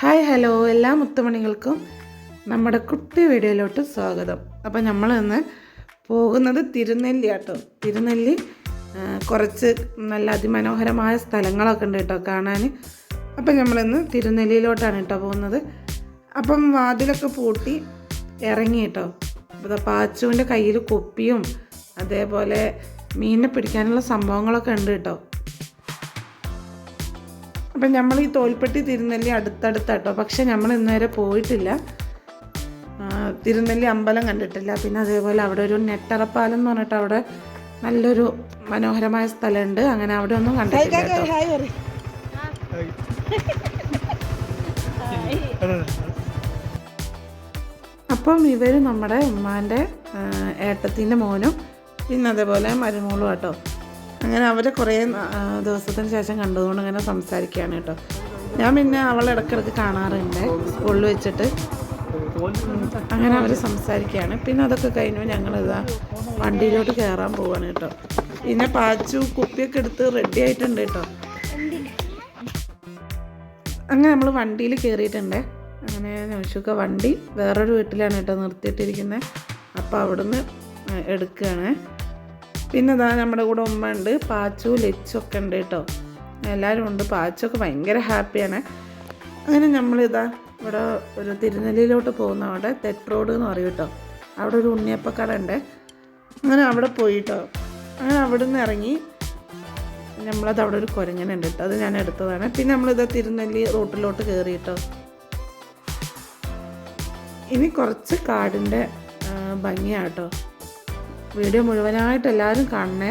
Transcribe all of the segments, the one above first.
Hi hello എല്ലാ മുത്തുമണികൾക്കും നമ്മുടെ കുട്ടി വീഡിയോയിലോട്ട് സ്വാഗതം. അപ്പോൾ നമ്മൾ ഇന്ന് പോകുന്നത് തിരുനെല്ലി ആട്ടോ. തിരുനെല്ലി കുറച്ച് നല്ല അതിമനോഹരമായ സ്ഥലങ്ങളൊക്കെ ഉണ്ട് കേട്ടോ കാണാൻ. അപ്പം നമ്മളിന്ന് തിരുനെല്ലിയിലോട്ടാണ് കേട്ടോ പോകുന്നത്. അപ്പം വാതിലൊക്കെ പൂട്ടി ഇറങ്ങി കേട്ടോ. അപ്പോൾ പാച്ചുവിന്റെ കയ്യിൽ കൊപ്പിയും അതേപോലെ മീനിനെ പിടിക്കാനുള്ള സംഭവങ്ങളൊക്കെ ഉണ്ട് കേട്ടോ. അപ്പം നമ്മൾ ഈ തോൽപ്പെട്ടി തിരുനെല്ലി അടുത്തടുത്താട്ടോ. പക്ഷെ നമ്മൾ ഇന്നുവരെ പോയിട്ടില്ല. തിരുനെല്ലി അമ്പലം കണ്ടിട്ടില്ല. പിന്നെ അതേപോലെ അവിടെ ഒരു നെട്ടറപ്പാലം എന്ന് പറഞ്ഞിട്ട് അവിടെ നല്ലൊരു മനോഹരമായ സ്ഥലമുണ്ട്. അങ്ങനെ അവിടെ ഒന്നും കണ്ടിട്ടില്ല അപ്പം ഇവർ നമ്മുടെ ഉമ്മാന്റെ ഏട്ടത്തിന്റെ മോനും പിന്നെ അതേപോലെ മരുമോളും കേട്ടോ അങ്ങനെ അവരെ കുറേ ദിവസത്തിന് ശേഷം കണ്ടതുകൊണ്ട് അങ്ങനെ സംസാരിക്കുകയാണ് കേട്ടോ. ഞാൻ പിന്നെ അവളെ ഇടയ്ക്കിടയ്ക്ക് കാണാറുണ്ട്. സ്കൂളിൽ വെച്ചിട്ട് അങ്ങനെ അവർ സംസാരിക്കുകയാണ്. പിന്നെ അതൊക്കെ കഴിഞ്ഞു ഞങ്ങളിതാ വണ്ടിയിലോട്ട് കയറാൻ പോവാണ് കേട്ടോ. പിന്നെ പാച്ചു കുപ്പിയൊക്കെ എടുത്ത് റെഡി ആയിട്ടുണ്ട് കേട്ടോ. അങ്ങനെ നമ്മൾ വണ്ടിയിൽ കയറിയിട്ടുണ്ട് അങ്ങനെ നൗഷുക്ക വണ്ടി വേറൊരു വീട്ടിലാണ് കേട്ടോ നിർത്തിയിട്ടിരിക്കുന്നത് അപ്പോൾ അവിടുന്ന് എടുക്കുകയാണ്. പിന്നെ ഇതാ നമ്മുടെ കൂടെ ഉമ്മ ഉണ്ട് പാച്ചു ലച്ചൊക്കെ ഉണ്ട് കേട്ടോ. എല്ലാവരും ഉണ്ട്. പാച്ചൊക്കെ ഭയങ്കര ഹാപ്പിയാണ്. അങ്ങനെ നമ്മളിതാ ഇവിടെ ഒരു തിരുനെല്ലിയിലോട്ട് പോകുന്ന അവിടെ തെറ്റ് റോഡ് എന്ന് പറയും കേട്ടോ. അവിടെ ഒരു ഉണ്ണിയപ്പക്കട ഉണ്ട്. അങ്ങനെ അവിടെ പോയി കേട്ടോ അങ്ങനെ അവിടെ നിന്ന് ഇറങ്ങി നമ്മളത് അവിടെ ഒരു കുരങ്ങനുണ്ട് കേട്ടോ. അത് ഞാൻ എടുത്തതാണ്. പിന്നെ നമ്മളിത് തിരുനെല്ലി റൂട്ടിലോട്ട് കയറി കേട്ടോ. ഇനി കുറച്ച് കാടിന്റെ ഭംഗിയാട്ടോ വീഡിയോ മുഴുവനായിട്ട് എല്ലാവരും കാണണേ.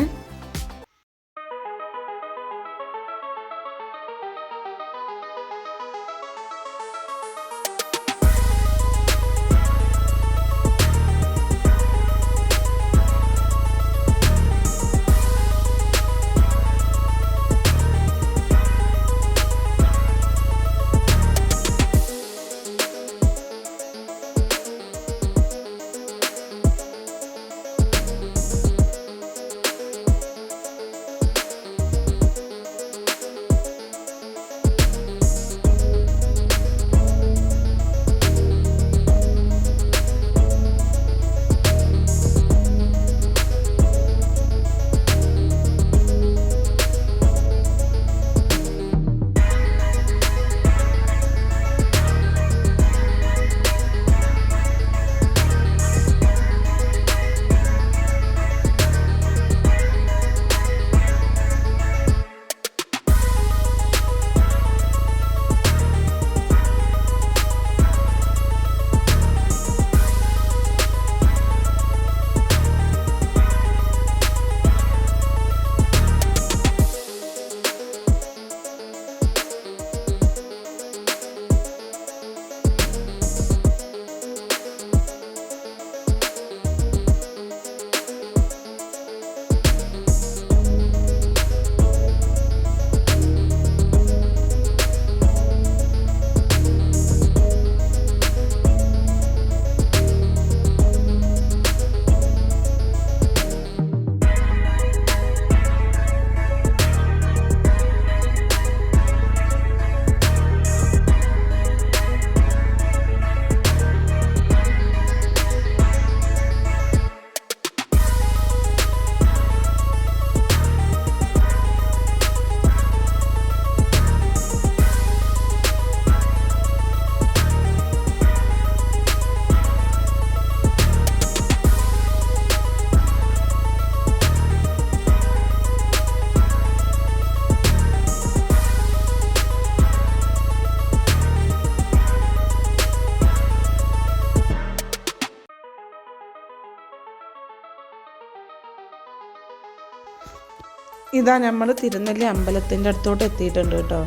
ഇതാ നമ്മൾ തിരുനെല്ലി അമ്പലത്തിന്റെ അടുത്തോട്ട് എത്തിയിട്ടുണ്ട് കേട്ടോ.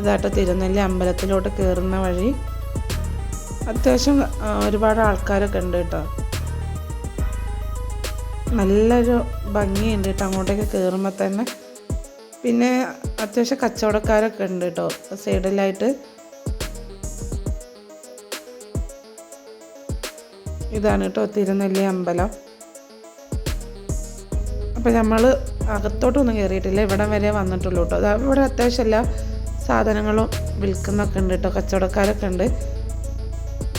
ഇതാട്ടോ തിരുനെല്ലി അമ്പലത്തിലോട്ട് കയറുന്ന വഴി. അത്യാവശ്യം ഒരുപാട് ആൾക്കാരൊക്കെ ഉണ്ട് കേട്ടോ. നല്ലൊരു ഭംഗിയുണ്ട് കേട്ടോ അങ്ങോട്ടേക്ക് കയറുമ്പോൾ തന്നെ. പിന്നെ അത്യാവശ്യം കച്ചവടക്കാരൊക്കെ ഉണ്ട് കേട്ടോ സൈഡിലായിട്ട്. ഇതാണ് കേട്ടോ തിരുനെല്ലി അമ്പലം. അപ്പം നമ്മൾ അകത്തോട്ടൊന്നും കയറിയിട്ടില്ല ഇവിടെ വരെ വന്നിട്ടുള്ളൂ കേട്ടോ അതാ ഇവിടെ അത്യാവശ്യം എല്ലാ സാധനങ്ങളും വിൽക്കുന്നൊക്കെ ഉണ്ട് കേട്ടോ കച്ചവടക്കാരൊക്കെ ഉണ്ട്.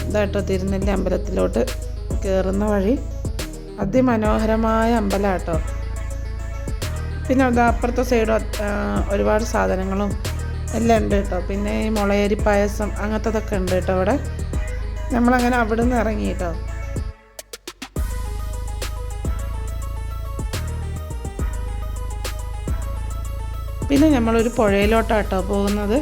ഇതായിട്ടോ തിരുനെല്ലി അമ്പലത്തിലോട്ട് കയറുന്ന വഴി അതിമനോഹരമായ അമ്പലം കേട്ടോ പിന്നെ അത് അപ്പുറത്തെ സൈഡ് ഒരുപാട് സാധനങ്ങളും എല്ലാം ഉണ്ട് കേട്ടോ പിന്നെ ഈ മുളയരി പായസം അങ്ങനത്തതൊക്കെ ഉണ്ട് കേട്ടോ അവിടെ നമ്മളങ്ങനെ അവിടെ നിന്ന് ഇറങ്ങി കേട്ടോ പിന്നെ നമ്മളൊരു കേട്ടോ പോകുന്നത്.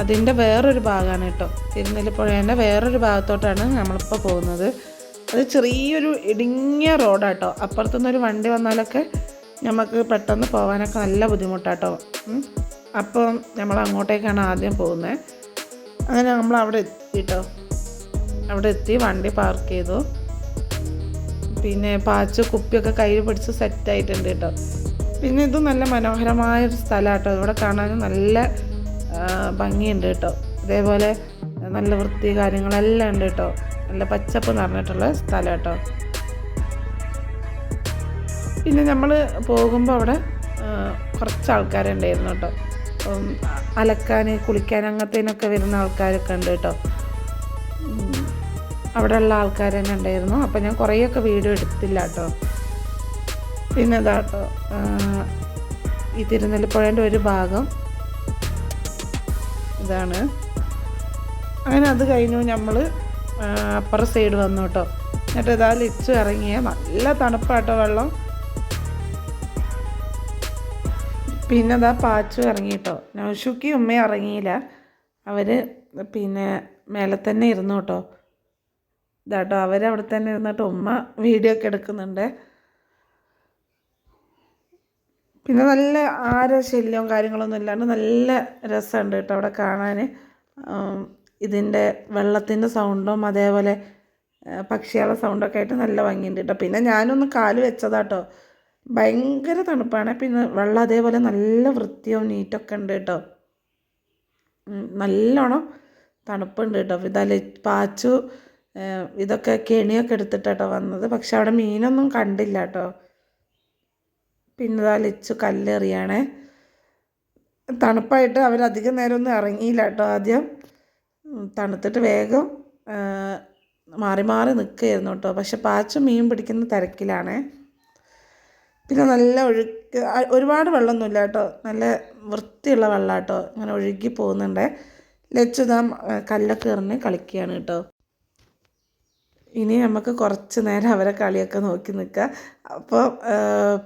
അതിന്റെ വേറൊരു ഭാഗമാണ് കേട്ടോ. തിരുനെല്ലി പുഴേന്റെ വേറൊരു ഭാഗത്തോട്ടാണ് നമ്മളിപ്പോൾ പോകുന്നത്. അത് ചെറിയൊരു ഇടുങ്ങിയ റോഡാട്ടോ. അപ്പുറത്തുനിന്നൊരു വണ്ടി വന്നാലൊക്കെ നമുക്ക് പെട്ടെന്ന് പോകാനൊക്കെ നല്ല ബുദ്ധിമുട്ടാട്ടോ. അപ്പം നമ്മൾ അങ്ങോട്ടേക്കാണ് ആദ്യം പോകുന്നത് അങ്ങനെ നമ്മൾ അവിടെ എത്തിട്ടോ അവിടെ എത്തി വണ്ടി പാർക്ക് ചെയ്തു. പിന്നെ പാച്ച് കുപ്പിയൊക്കെ കയ്യിൽ പിടിച്ച് സെറ്റായിട്ടുണ്ട് കേട്ടോ. പിന്നെ ഇത് നല്ല മനോഹരമായ ഒരു സ്ഥലമാണ് കേട്ടോ ഇവിടെ കാണാനും നല്ല ഭംഗിയുണ്ട് കേട്ടോ. ഇതേപോലെ നല്ല വൃത്തി കാര്യങ്ങളെല്ലാം ഉണ്ട് കേട്ടോ. നല്ല പച്ചപ്പ് നിറഞ്ഞിട്ടുള്ള സ്ഥലം കേട്ടോ. പിന്നെ നമ്മൾ പോകുമ്പോൾ അവിടെ കുറച്ച് ആൾക്കാരുണ്ടായിരുന്നു കേട്ടോ. അലക്കാൻ കുളിക്കാൻ അങ്ങനത്തേനൊക്കെ വരുന്ന ആൾക്കാരൊക്കെ ഉണ്ട് കേട്ടോ. അവിടെയുള്ള ആൾക്കാർ തന്നെ ഉണ്ടായിരുന്നു. അപ്പം ഞാൻ കുറേയൊക്കെ വീഡിയോ എടുത്തില്ല കേട്ടോ. പിന്നെ ഈ തിരുനെല്ലിപ്പുഴേന്റെ ഒരു ഭാഗം. ഇതാണ്. അങ്ങനെ അത് കഴിഞ്ഞു നമ്മൾ അപ്പുറ സൈഡ് വന്നു കേട്ടോ എന്നിട്ട് ഇതാ ലിച്ചു ഇറങ്ങിയ നല്ല തണുപ്പാട്ടോ വെള്ളം. പിന്നെ അതാ പാച്ചു ഇറങ്ങി കേട്ടോ നൗഷുക്കി ഉമ്മ ഇറങ്ങിയില്ല. അവർ പിന്നെ മേലെ തന്നെ ഇരുന്നു കേട്ടോ ഇതാട്ടോ അവരവിടെ തന്നെ ഇരുന്നിട്ട് ഉമ്മ വീഡിയോ ഒക്കെ എടുക്കുന്നുണ്ട്. പിന്നെ നല്ല ആര ശല്യവും കാര്യങ്ങളൊന്നും ഇല്ലാണ്ട് നല്ല രസമുണ്ട് കേട്ടോ അവിടെ കാണാൻ. ഇതിന്റെ വെള്ളത്തിന്റെ സൗണ്ടും അതേപോലെ പക്ഷികളുടെ സൗണ്ടൊക്കെ ആയിട്ട് നല്ല ഭംഗിയുണ്ട് കേട്ടോ. പിന്നെ ഞാനൊന്ന് കാൽ വെച്ചതാട്ടോ ഭയങ്കര തണുപ്പാണ്. പിന്നെ വെള്ളം അതേപോലെ നല്ല വൃത്തിയും നീറ്റൊക്കെ ഉണ്ട് കേട്ടോ. നല്ലോണം തണുപ്പുണ്ട് കേട്ടോ. ഇതല്ല പാച്ചു ഇതൊക്കെ കെണിയൊക്കെ എടുത്തിട്ടാട്ടോ വന്നത്. പക്ഷെ അവിടെ മീനൊന്നും കണ്ടില്ല കേട്ടോ. പിന്നെ ഇതാ ലിച്ചു കല്ലെറിയാണേ. തണുപ്പായിട്ട് അവരധികം നേരമൊന്നും ഇറങ്ങിയില്ല കേട്ടോ ആദ്യം. തണുത്തിട്ട് വേഗം മാറി മാറി നിൽക്കുകയായിരുന്നു കേട്ടോ. പക്ഷെ പാച്ച മീൻ പിടിക്കുന്ന തിരക്കിലാണേ. പിന്നെ നല്ല ഒഴുക്ക് ഒരുപാട് വെള്ളമൊന്നുമില്ല കേട്ടോ. നല്ല വൃത്തിയുള്ള വെള്ളം കേട്ടോ. ഇങ്ങനെ ഒഴുകി പോകുന്നുണ്ട്. ലച്ചു ഇതാ ആ, കല്ലൊക്കെ എറിഞ്ഞ് കളിക്കുകയാണ് കേട്ടോ. ഇനി നമുക്ക് കുറച്ച് നേരം അവരെ കളിയൊക്കെ നോക്കി നിൽക്കുക. അപ്പോൾ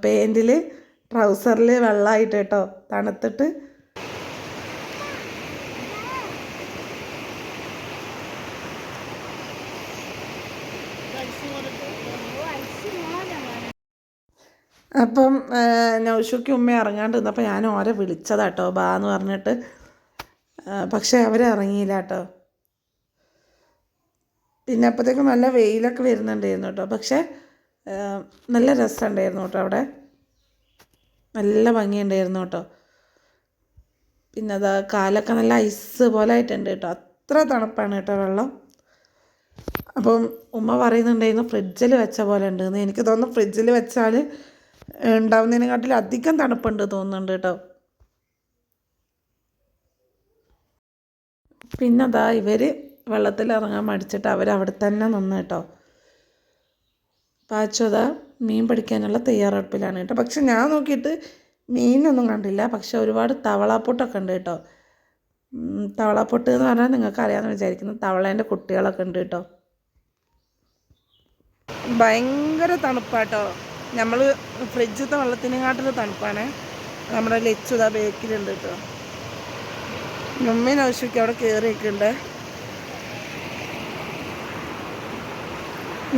പാന്റിൽ ട്രൗസറിൽ വെള്ളമായിട്ട് കേട്ടോ തണുത്തിട്ട്. അപ്പം നൗഷുക്ക് ഉമ്മ ഇറങ്ങാണ്ട് നിന്നപ്പോൾ ഞാൻ ഓരെ വിളിച്ചതാട്ടോ ബാ എന്ന് പറഞ്ഞിട്ട്. പക്ഷെ ഇറങ്ങിയില്ല കേട്ടോ. പിന്നെ അപ്പോഴത്തേക്കും നല്ല വെയിലൊക്കെ വരുന്നുണ്ടായിരുന്നു കേട്ടോ. പക്ഷേ നല്ല രസമുണ്ടായിരുന്നു കേട്ടോ അവിടെ. നല്ല ഭംഗിയുണ്ടായിരുന്നു കേട്ടോ. പിന്നെ അതാ കാലൊക്കെ നല്ല ഐസ് പോലെ ആയിട്ടുണ്ട് കേട്ടോ. അത്ര തണുപ്പാണ് കേട്ടോ വെള്ളം. അപ്പം ഉമ്മ പറയുന്നുണ്ടായിരുന്നു ഫ്രിഡ്ജിൽ വെച്ച പോലെ ഉണ്ടെന്ന്. എനിക്ക് തോന്നുന്നു ഫ്രിഡ്ജിൽ വെച്ചാൽ ഉണ്ടാവുന്നതിനെക്കാട്ടിൽ അധികം തണുപ്പുണ്ട് തോന്നുന്നുണ്ട് കേട്ടോ. പിന്നെ അതാ ഇവർ വെള്ളത്തിൽ ഇറങ്ങാൻ മടിച്ചിട്ട് അവർ അവിടെ തന്നെ നിന്ന് കേട്ടോ. പാച്ചോത മീൻ പിടിക്കാനുള്ള തയ്യാറെടുപ്പിലാണ് കേട്ടോ. പക്ഷെ ഞാൻ നോക്കിയിട്ട് മീനൊന്നും കണ്ടില്ല. പക്ഷെ ഒരുപാട് തവളാപ്പൊട്ടൊക്കെ ഉണ്ട് കേട്ടോ. തവളപ്പൊട്ട് എന്ന് പറഞ്ഞാൽ നിങ്ങൾക്ക് അറിയാമെന്ന് വിചാരിക്കുന്നു. തവളേന്റെ കുട്ടികളൊക്കെ ഉണ്ട് കേട്ടോ. ഭയങ്കര തണുപ്പാട്ടോ. നമ്മൾ ഫ്രിഡ്ജത്തെ വെള്ളത്തിനെക്കാട്ടിൽ തണുപ്പാണ്. നമ്മുടെ ലെച്ചുത ബേക്കിലുണ്ട് കേട്ടോ. ഉമ്മയും ആവശ്യമൊക്കെ അവിടെ കയറിയൊക്കെയുണ്ട്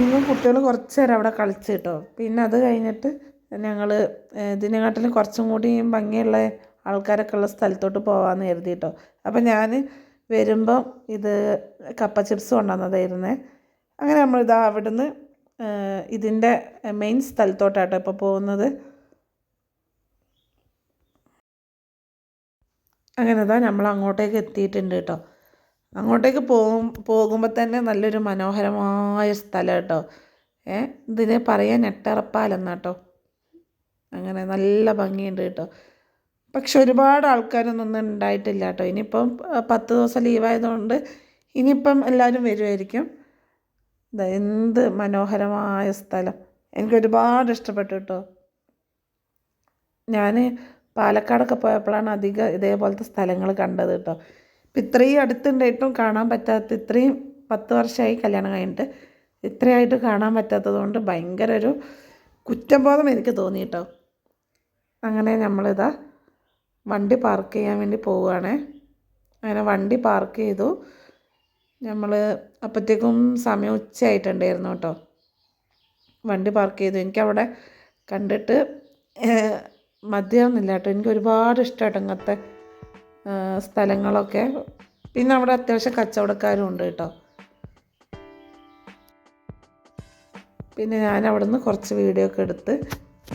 ഇന്നും കുട്ടികൾ കുറച്ച് നേരം അവിടെ കളിച്ച് കേട്ടോ. പിന്നെ അത് കഴിഞ്ഞിട്ട് ഞങ്ങൾ ഇതിനെക്കാട്ടിലും കുറച്ചും കൂടി ഭംഗിയുള്ള ആൾക്കാരൊക്കെ ഉള്ള സ്ഥലത്തോട്ട് പോകാമെന്ന് കരുതി കേട്ടോ. അപ്പം ഞാൻ വരുമ്പം ഇത് കപ്പ ചിപ്സ് കൊണ്ടുവന്നതായിരുന്നേ. അങ്ങനെ നമ്മളിതാ അവിടുന്ന് ഇതിന്റെ മെയിൻ സ്ഥലത്തോട്ടാട്ടോ ഇപ്പോൾ പോകുന്നത്. അങ്ങനെ ഇതാ നമ്മൾ അങ്ങോട്ടേക്ക് എത്തിയിട്ടുണ്ട് കേട്ടോ. അങ്ങോട്ടേക്ക് പോകും പോകുമ്പോൾ തന്നെ നല്ലൊരു മനോഹരമായ സ്ഥലം കേട്ടോ. ഏ ഇതിനെ പറയാൻ നെട്ടറപ്പാലെന്നാട്ടോ അങ്ങനെ നല്ല ഭംഗിയുണ്ട് കേട്ടോ. പക്ഷെ ഒരുപാട് ആൾക്കാരൊന്നും ഉണ്ടായിട്ടില്ല കേട്ടോ. ഇനിയിപ്പം പത്ത് ദിവസം ലീവായതുകൊണ്ട് ഇനിയിപ്പം എല്ലാവരും വരുമായിരിക്കും എന്ത് മനോഹരമായ സ്ഥലം. എനിക്ക് ഒരുപാട് ഇഷ്ടപ്പെട്ടു കേട്ടോ. ഞാൻ പാലക്കാടൊക്കെ പോയപ്പോഴാണ് അധികം ഇതേപോലത്തെ സ്ഥലങ്ങൾ കണ്ടത് കേട്ടോ. ഇത്രയും അടുത്തുണ്ടായിട്ടും കാണാൻ പറ്റാത്ത ഇത്രയും പത്ത് വർഷമായി കല്യാണം കഴിഞ്ഞിട്ട് ഇത്രയായിട്ട് കാണാൻ പറ്റാത്തത് കൊണ്ട് ഭയങ്കര ഒരു കുറ്റബോധം എനിക്ക് തോന്നി കേട്ടോ. അങ്ങനെ നമ്മളിതാ വണ്ടി പാർക്ക് ചെയ്യാൻ വേണ്ടി പോവുകയാണേ. അങ്ങനെ വണ്ടി പാർക്ക് ചെയ്തു. നമ്മൾ അപ്പോഴത്തേക്കും സമയം ഉച്ചയായിട്ടുണ്ടായിരുന്നു കേട്ടോ. വണ്ടി പാർക്ക് ചെയ്തു. എനിക്കവിടെ കണ്ടിട്ട് മതിയാവുന്നില്ല കേട്ടോ. എനിക്ക് ഒരുപാട് ഇഷ്ടമായിട്ട് ഇങ്ങനത്തെ സ്ഥലങ്ങളൊക്കെ. പിന്നെ അവിടെ അത്യാവശ്യം കച്ചവടക്കാരും ഉണ്ട് കേട്ടോ. പിന്നെ ഞാൻ അവിടെ നിന്ന് കുറച്ച് വീഡിയോ ഒക്കെ എടുത്ത്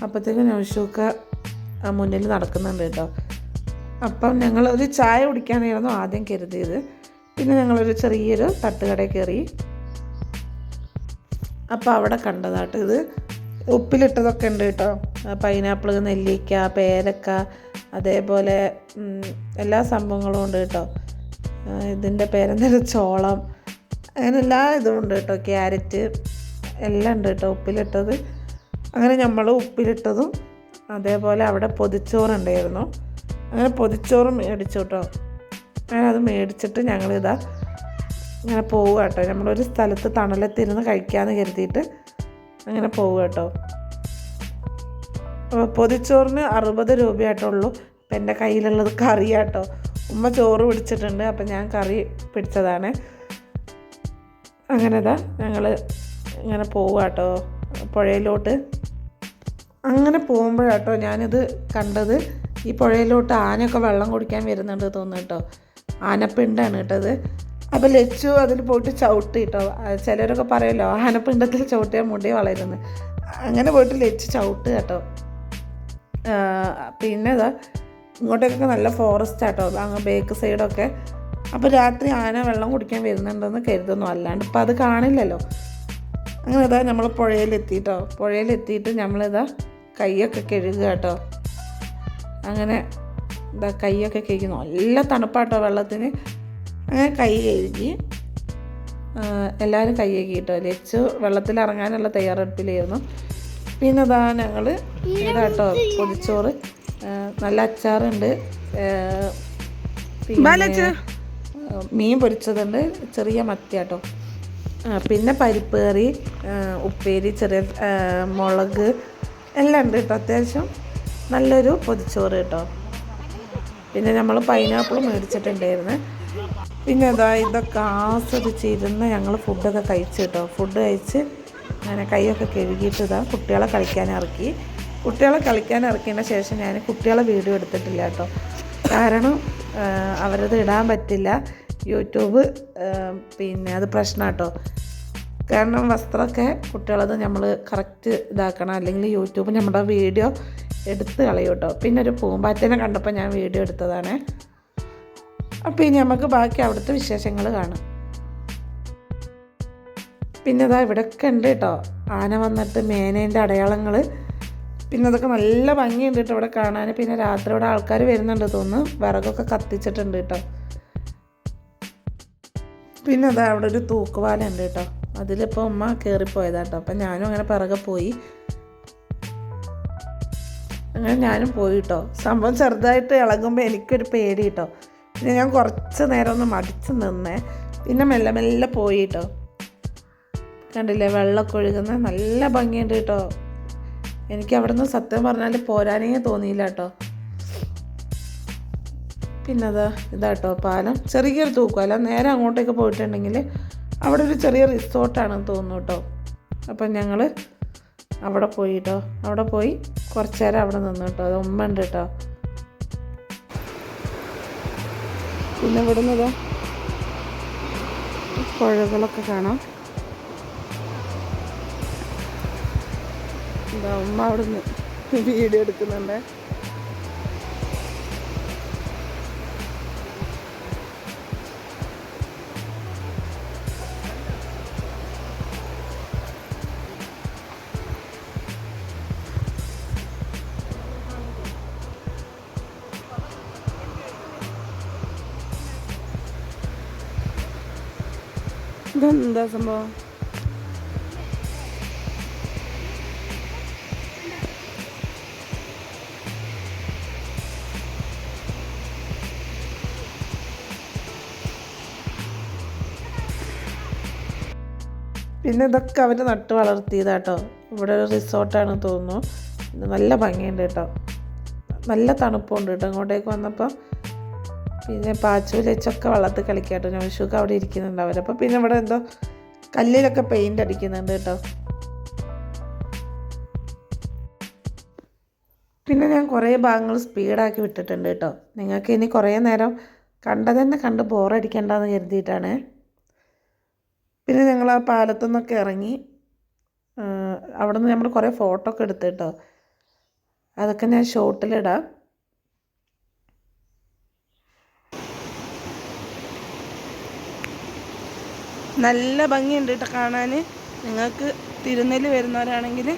അപ്പോഴത്തേക്കും നൗഷൂക്ക മുന്നിൽ നടക്കുന്നുണ്ട് കേട്ടോ. അപ്പം ഞങ്ങൾ ഒരു ചായ കുടിക്കാനായിരുന്നു ആദ്യം കരുതിയത്. പിന്നെ ഞങ്ങളൊരു ചെറിയൊരു തട്ടുകടയിൽ കയറി. അപ്പോൾ അവിടെ കണ്ടതാട്ടോ ഇത്. ഉപ്പിലിട്ടതൊക്കെ ഉണ്ട് കേട്ടോ. പൈനാപ്പിൾ നെല്ലിക്ക പേരക്ക അതേപോലെ എല്ലാ സംഭവങ്ങളും ഉണ്ട് കേട്ടോ. ഇതിന്റെ പേരെന്താ? ചോളം. അങ്ങനെ എല്ലാ ഇതും ഉണ്ട് കേട്ടോ. ക്യാരറ്റ് എല്ലാം ഉണ്ട് കേട്ടോ ഉപ്പിലിട്ടത്. അങ്ങനെ നമ്മൾ ഉപ്പിലിട്ടതും അതേപോലെ അവിടെ പൊതിച്ചോറുണ്ടായിരുന്നു അങ്ങനെ പൊതിച്ചോറും മേടിച്ചു കേട്ടോ. അങ്ങനെ അത് മേടിച്ചിട്ട് ഞങ്ങളിതാ ഇങ്ങനെ പോവുക കേട്ടോ. നമ്മളൊരു സ്ഥലത്ത് തണലത്തിരുന്ന് കഴിക്കാമെന്ന് കരുതിയിട്ട് അങ്ങനെ പോവുക കേട്ടോ. പൊതിച്ചോറിന് അറുപത് രൂപയായിട്ടുള്ളൂ. അപ്പം എന്റെ കയ്യിലുള്ളത് കറിയാട്ടോ ഉമ്മ ചോറ് പിടിച്ചിട്ടുണ്ട് അപ്പം ഞാൻ കറി പിടിച്ചതാണ്. അങ്ങനെ ഇതാ ഞങ്ങൾ ഇങ്ങനെ പോവുക കേട്ടോ പുഴയിലോട്ട്. അങ്ങനെ പോകുമ്പോഴാട്ടോ ഞാനിത് കണ്ടത്. ഈ പുഴയിലോട്ട് ആനയൊക്കെ വെള്ളം കുടിക്കാൻ വരുന്നുണ്ട് തോന്നുന്നു കേട്ടോ. ആനപ്പിണ്ടാണ് കേട്ടത്. അപ്പോൾ ലച്ചു അതിൽ പോയിട്ട് ചവിട്ടി കേട്ടോ ചിലരൊക്കെ പറയുമല്ലോ ആനപ്പിണ്ടത്തിൽ ചവിട്ടിയാൽ മുടി വളരുന്നു. അങ്ങനെ പോയിട്ട് ലച്ചു ചവിട്ട് കേട്ടോ. പിന്നെ ഇതാ ഇങ്ങോട്ടേക്കൊക്കെ നല്ല ഫോറസ്റ്റ് ആട്ടോ. അങ്ങ് ബേക്ക് സൈഡൊക്കെ അപ്പോൾ രാത്രി ആന വെള്ളം കുടിക്കാൻ വരുന്നുണ്ടെന്ന് കരുതുന്നു. അല്ലാണ്ട് ഇപ്പം അത് കാണില്ലല്ലോ. അങ്ങനെ ഇതാ നമ്മൾ പുഴയിലെത്തിയിട്ടോ പുഴയിലെത്തിയിട്ട് നമ്മളിതാ കൈയൊക്കെ കഴുകുക കേട്ടോ. അങ്ങനെ ഇതാ കൈയൊക്കെ കഴിക്കുന്നു നല്ല തണുപ്പാട്ടോ വെള്ളത്തിന്. അങ്ങനെ കൈ കഴുകി എല്ലാവരും കൈ കഴുകി കേട്ടോ ലച്ച് വെള്ളത്തിൽ ഇറങ്ങാനുള്ള തയ്യാറെടുപ്പിലായിരുന്നു. പിന്നെ അതാ ഞങ്ങൾ കേട്ടോ പൊതിച്ചോറ്. നല്ല അച്ചാറുണ്ട്. മീൻ പൊരിച്ചതുണ്ട്. ചെറിയ മത്തി കേട്ടോ പിന്നെ പരിപ്പ് കറി ഉപ്പേരി ചെറിയ മുളക് എല്ലാം ഉണ്ട് കേട്ടോ അത്യാവശ്യം. നല്ലൊരു പൊതിച്ചോറ് കേട്ടോ. പിന്നെ നമ്മൾ പൈനാപ്പിൾ മേടിച്ചിട്ടുണ്ടായിരുന്നു. പിന്നെ അതാ ഇതൊക്കെ ആസ്വദിച്ചിരുന്ന് ഞങ്ങൾ ഫുഡൊക്കെ കഴിച്ചു കേട്ടോ. ഫുഡ് കഴിച്ച് അങ്ങനെ കൈയൊക്കെ കഴുകിയിട്ട് ഇതാ കുട്ടികളെ കളിക്കാൻ ഇറക്കി. കുട്ടികളെ കളിക്കാൻ ഇറക്കിയതിന് ശേഷം ഞാൻ കുട്ടികളെ വീഡിയോ എടുത്തിട്ടില്ല കേട്ടോ. കാരണം അവരത് ഇടാൻ പറ്റില്ല. യൂട്യൂബ് പിന്നെ അത് പ്രശ്നം കേട്ടോ. കാരണം വസ്ത്രമൊക്കെ കുട്ടികളത് നമ്മൾ കറക്റ്റ് ഇതാക്കണം. അല്ലെങ്കിൽ യൂട്യൂബ് നമ്മുടെ വീഡിയോ എടുത്ത് കളയൂട്ടോ പിന്നെ ഒരു പൂമ്പാറ്റനെ കണ്ടപ്പോൾ ഞാൻ വീഡിയോ എടുത്തതാണ്. അപ്പോൾ ഇനി നമുക്ക് ബാക്കി അവിടുത്തെ വിശേഷങ്ങൾ കാണാം. പിന്നെ ഇതാ ഇവിടെയൊക്കെ ഉണ്ട് കേട്ടോ. ആന വന്നിട്ട് മേനേന്റെ അടയാളങ്ങൾ പിന്നെ അതൊക്കെ നല്ല ഭംഗിയുണ്ട് കേട്ടോ ഇവിടെ കാണാൻ പിന്നെ രാത്രി ഇവിടെ ആൾക്കാർ വരുന്നുണ്ട് തോന്നുന്നു. വിറകൊക്കെ കത്തിച്ചിട്ടുണ്ട് കേട്ടോ. പിന്നെ അതാ അവിടെ ഒരു തൂക്കുപാലം ഉണ്ട് കേട്ടോ. അതിലിപ്പോൾ ഉമ്മ കയറിപ്പോയതാ കേട്ടോ. അപ്പം ഞാനും അങ്ങനെ പിറകെ പോയി. അങ്ങനെ ഞാനും പോയി കേട്ടോ. സംഭവം ചെറുതായിട്ട് ഇളകുമ്പോൾ എനിക്കൊരു പേടി കേട്ടോ. പിന്നെ ഞാൻ കുറച്ച് നേരം ഒന്ന് മടിച്ച് നിന്നേ. പിന്നെ മെല്ലെ മെല്ലെ പോയി കേട്ടോ കണ്ടില്ലേ വെള്ളമൊക്കെ ഒഴുകുന്ന? നല്ല ഭംഗിയുണ്ട് കേട്ടോ. എനിക്ക് അവിടെ നിന്ന് സത്യം പറഞ്ഞാൽ പോരാനേ തോന്നിയില്ല കേട്ടോ. പിന്നെ അതാ ഇതാട്ടോ പാലം. ചെറിയൊരു തൂക്കമല്ല നേരെ അങ്ങോട്ടേക്ക് പോയിട്ടുണ്ടെങ്കിൽ അവിടെ ഒരു ചെറിയ റിസോർട്ടാണെന്ന് തോന്നുന്നു കേട്ടോ. അപ്പം ഞങ്ങൾ അവിടെ പോയിട്ടോ അവിടെ പോയി കുറച്ച് നേരം അവിടെ നിന്നു കേട്ടോ. അത് ഉമ്മ ഉണ്ട് കേട്ടോ. പിന്നെ ഇവിടെ നിന്ന് പുഴകളൊക്കെ കാണാം. എന്താ ഉമ്മ അവിടെ നിന്ന് വീഡിയോ എടുക്കുന്നുണ്ട്. ഇതെന്താ സംഭവം? പിന്നെ ഇതൊക്കെ അവർ നട്ട് വളർത്തിയതാട്ടോ. ഇവിടെ ഒരു റിസോർട്ടാണ് തോന്നുന്നു. നല്ല ഭംഗിയുണ്ട് കേട്ടോ. നല്ല തണുപ്പുണ്ട് കേട്ടോ. അങ്ങോട്ടേക്ക് വന്നപ്പോൾ പിന്നെ പാച്ചു ലച്ചൊക്കെ കളിക്കാട്ടോ. വിഷുക്ക് അവിടെ ഇരിക്കുന്നുണ്ട് അവരപ്പോൾ പിന്നെ ഇവിടെ എന്തോ കല്ലിലൊക്കെ പെയിന്റ് അടിക്കുന്നുണ്ട് കേട്ടോ. പിന്നെ ഞാൻ കുറേ ഭാഗങ്ങൾ സ്പീഡാക്കി വിട്ടിട്ടുണ്ട് കേട്ടോ. നിങ്ങൾക്ക് ഇനി കുറേ നേരം കണ്ടതന്നെ കണ്ട് ബോറടിക്കണ്ടെന്ന് കരുതിയിട്ടാണ്. പിന്നെ ഞങ്ങൾ ആ പാലത്തു നിന്നൊക്കെ ഇറങ്ങി അവിടെ നിന്ന് നമ്മൾ കുറേ ഫോട്ടോ ഒക്കെ എടുത്ത് കേട്ടോ. അതൊക്കെ ഞാൻ ഷോട്ടിലിടാം നല്ല ഭംഗിയുണ്ട് കേട്ടോ കാണാൻ. നിങ്ങൾക്ക് തിരുനെല്ലി വരുന്നവരാണെങ്കിൽ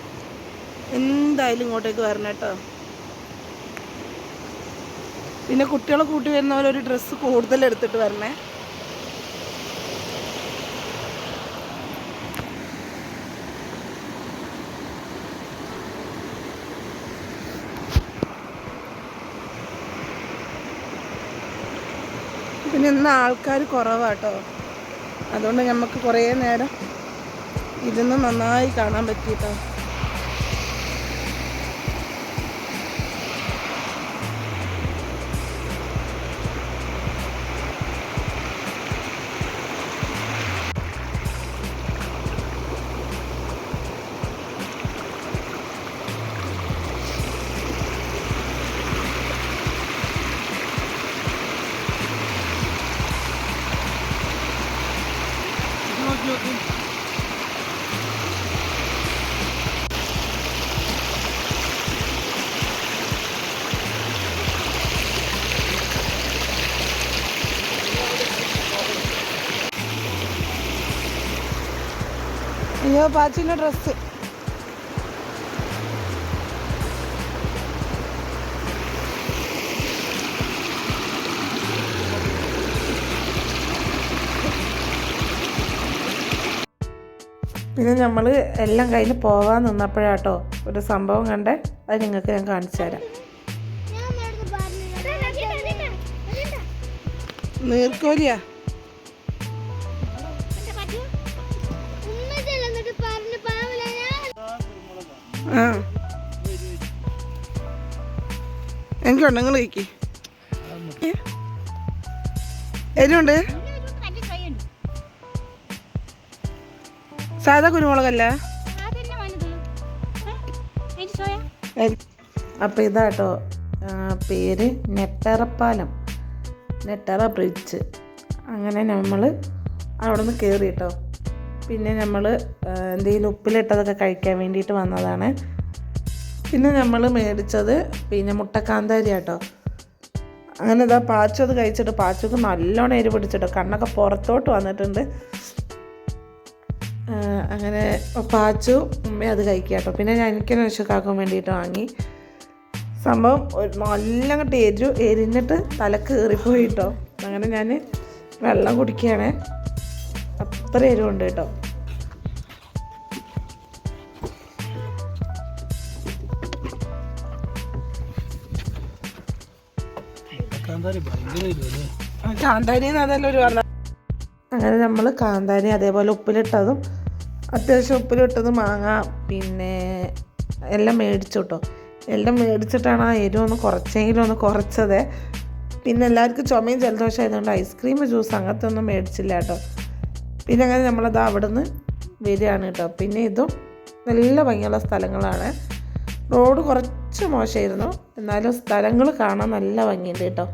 എന്തായാലും ഇങ്ങോട്ടേക്ക് വരണം കേട്ടോ പിന്നെ കുട്ടികളെ കൂട്ടി വരുന്നവരൊരു ഡ്രസ്സ് കൂടുതൽ എടുത്തിട്ട് വരണേ. പിന്നെ ഇന്ന് ആൾക്കാർ കുറവാട്ടോ അതുകൊണ്ട് നമുക്ക് കുറേ നേരം ഇരുന്ന് നന്നായി കാണാൻ പറ്റിയിട്ടോ അയ്യോ പാച്ചിൻ്റെ ഡ്രസ്സ് പിന്നെ നമ്മൾ എല്ലാം കയ്യിൽ പോകാൻ നിന്നപ്പോഴാട്ടോ ഒരു സംഭവം കണ്ടേ. അത് നിങ്ങൾക്ക് ഞാൻ കാണിച്ചു തരാം. നീർക്കോലിയാ? ആ. എനിക്കുണ്ട് നിങ്ങൾ കഴിക്കേ. എരിവുണ്ട്? സാധാ കുരുമുളകല്ല? അപ്പൊ ഇതാട്ടോ പേര് നെട്ടറപ്പാലം. നെട്ടറ ബ്രിഡ്ജ്. അങ്ങനെ നമ്മൾ അവിടെ നിന്ന് കയറി കേട്ടോ പിന്നെ നമ്മൾ എന്തെങ്കിലും ഉപ്പിലിട്ടതൊക്കെ കഴിക്കാൻ വേണ്ടിയിട്ട് വന്നതാണ്. പിന്നെ നമ്മൾ മേടിച്ചത് പിന്നെ മുട്ടക്കാന്താരി കേട്ടോ അങ്ങനെ ഇതാ പാച്ചു അത് കഴിച്ചിട്ട് പാച്ചത് നല്ലോണം എരി പിടിച്ചിട്ടോ. കണ്ണൊക്കെ പുറത്തോട്ട് വന്നിട്ടുണ്ട്. അങ്ങനെ പാച്ചു ഉമ്മ അത് കഴിക്കുക കേട്ടോ. പിന്നെ ഞാൻ എനിക്ക് നശക്കാക്കാൻ വേണ്ടിയിട്ട് വാങ്ങി. സംഭവം ഒരു നല്ല അങ്ങോട്ട് എരു എരിഞ്ഞിട്ട് തല കയറിപ്പോയി കേട്ടോ. അങ്ങനെ ഞാൻ വെള്ളം കുടിക്കുകയാണ്. അത്ര എരിവുണ്ട് കേട്ടോ. കാന്താരി അതല്ല ഒരു പറഞ്ഞ അങ്ങനെ നമ്മൾ കാന്താരി അതേപോലെ ഉപ്പിലിട്ടതും അത്യാവശ്യം ഉപ്പിലിട്ടതും മാങ്ങ പിന്നെ എല്ലാം മേടിച്ചു കേട്ടോ എല്ലാം മേടിച്ചിട്ടാണ് ആ എരിവ് ഒന്ന് കുറച്ചെങ്കിലും ഒന്ന് കുറച്ചത്. പിന്നെ എല്ലാവർക്കും ചുമയും ജലദോഷം ആയതുകൊണ്ട് ഐസ്ക്രീം ജ്യൂസ് അങ്ങനത്തെ ഒന്നും മേടിച്ചില്ല കേട്ടോ. പിന്നെ അങ്ങനെ നമ്മളത് അവിടെ നിന്ന് വരികയാണ് കേട്ടോ. പിന്നെ ഇതും നല്ല ഭംഗിയുള്ള സ്ഥലങ്ങളാണ്. റോഡ് കുറച്ച് മോശമായിരുന്നു. എന്നാലും സ്ഥലങ്ങൾ കാണാൻ നല്ല ഭംഗിയുണ്ട് കേട്ടോ.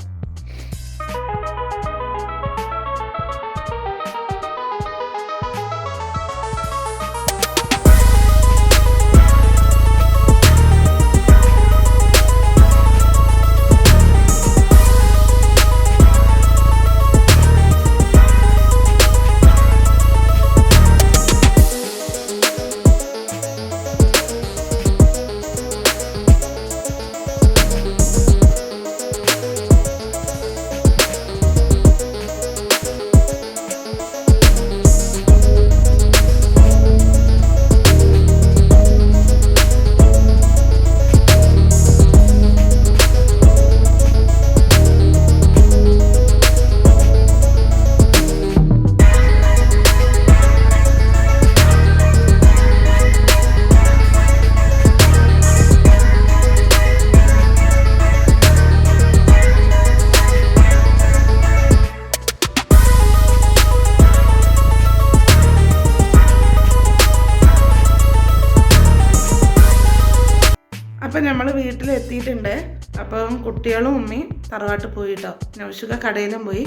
കുട്ടികളും ഉമ്മയും തറവാട്ട് പോയി കേട്ടോ നൗഷുക കടയിലും പോയി.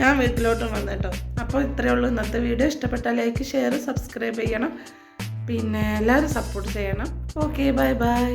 ഞാൻ വീട്ടിലോട്ടും വന്നു കേട്ടോ അപ്പോൾ ഇത്രയേ ഉള്ളൂ ഇന്നത്തെ വീഡിയോ. ഇഷ്ടപ്പെട്ടാൽ ലൈക്ക് ഷെയർ സബ്സ്ക്രൈബ് ചെയ്യണം. പിന്നെ എല്ലാവരും സപ്പോർട്ട് ചെയ്യണം. Okay bye bye